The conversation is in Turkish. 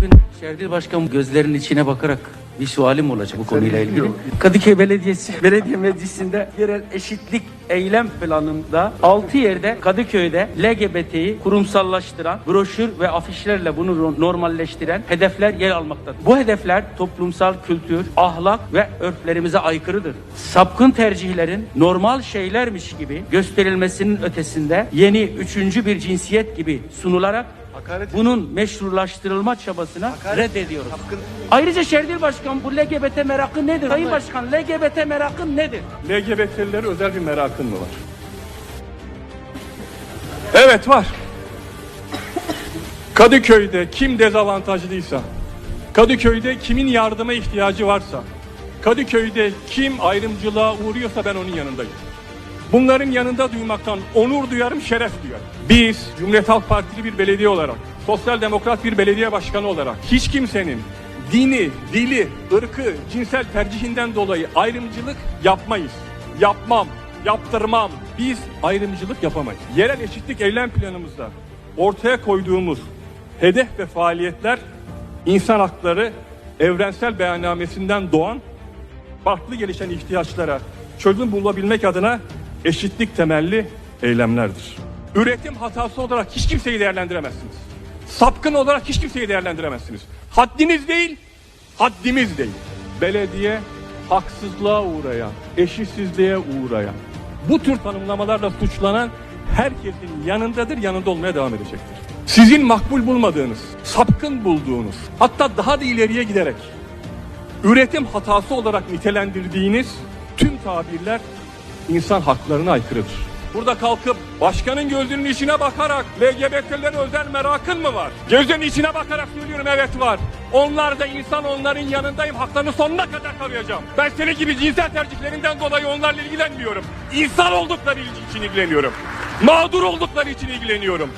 Bugün Şerdil Başkan gözlerinin içine bakarak bir sualim olacak bu konuyla ilgili. Kadıköy Belediyesi Belediye Meclisi'nde yerel eşitlik eylem planında 6 yerde Kadıköy'de LGBT'yi kurumsallaştıran broşür ve afişlerle bunu normalleştiren hedefler yer almaktadır. Bu hedefler toplumsal kültür, ahlak ve örflerimize aykırıdır. Sapkın tercihlerin normal şeylermiş gibi gösterilmesinin ötesinde yeni üçüncü bir cinsiyet gibi sunularak Hakaret- bunun meşrulaştırılma çabasına reddediyoruz. Ayrıca Şerdil Başkan bu LGBT merakı nedir? Sayın Başkan LGBT merakı nedir? LGBT'lilere özel bir merakın mı var? Evet var. Kadıköy'de kim dezavantajlıysa, Kadıköy'de kimin yardıma ihtiyacı varsa, Kadıköy'de kim ayrımcılığa uğruyorsa ben onun yanındayım. Bunların yanında duymaktan onur duyarım, şeref duyarım. Biz Cumhuriyet Halk Partili bir belediye olarak, sosyal demokrat bir belediye başkanı olarak hiç kimsenin dini, dili, ırkı, cinsel tercihinden dolayı ayrımcılık yapmayız. Yapmam, yaptırmam. Biz ayrımcılık yapamayız. Yerel eşitlik eylem planımızda ortaya koyduğumuz hedef ve faaliyetler insan hakları evrensel beyannamesinden doğan farklı gelişen ihtiyaçlara çözüm bulabilmek adına eşitlik temelli eylemlerdir. Üretim hatası olarak hiç kimseyi değerlendiremezsiniz. Sapkın olarak hiç kimseyi değerlendiremezsiniz. Haddiniz değil, haddimiz değil. Belediye haksızlığa uğrayan, eşitsizliğe uğrayan, bu tür tanımlamalarla suçlanan herkesin yanındadır, yanında olmaya devam edecektir. Sizin makbul bulmadığınız, sapkın bulduğunuz, hatta daha da ileriye giderek üretim hatası olarak nitelendirdiğiniz tüm tabirler insan haklarına aykırıdır. Burada kalkıp başkanın gözünün içine bakarak LGBT'lere özel merakın mı var? Gözünün içine bakarak söylüyorum evet var. Onlar da insan onların yanındayım haklarını sonuna kadar koruyacağım. Ben senin gibi cinsel tercihlerinden dolayı onlarla ilgilenmiyorum. İnsan oldukları için ilgileniyorum. Mağdur oldukları için ilgileniyorum.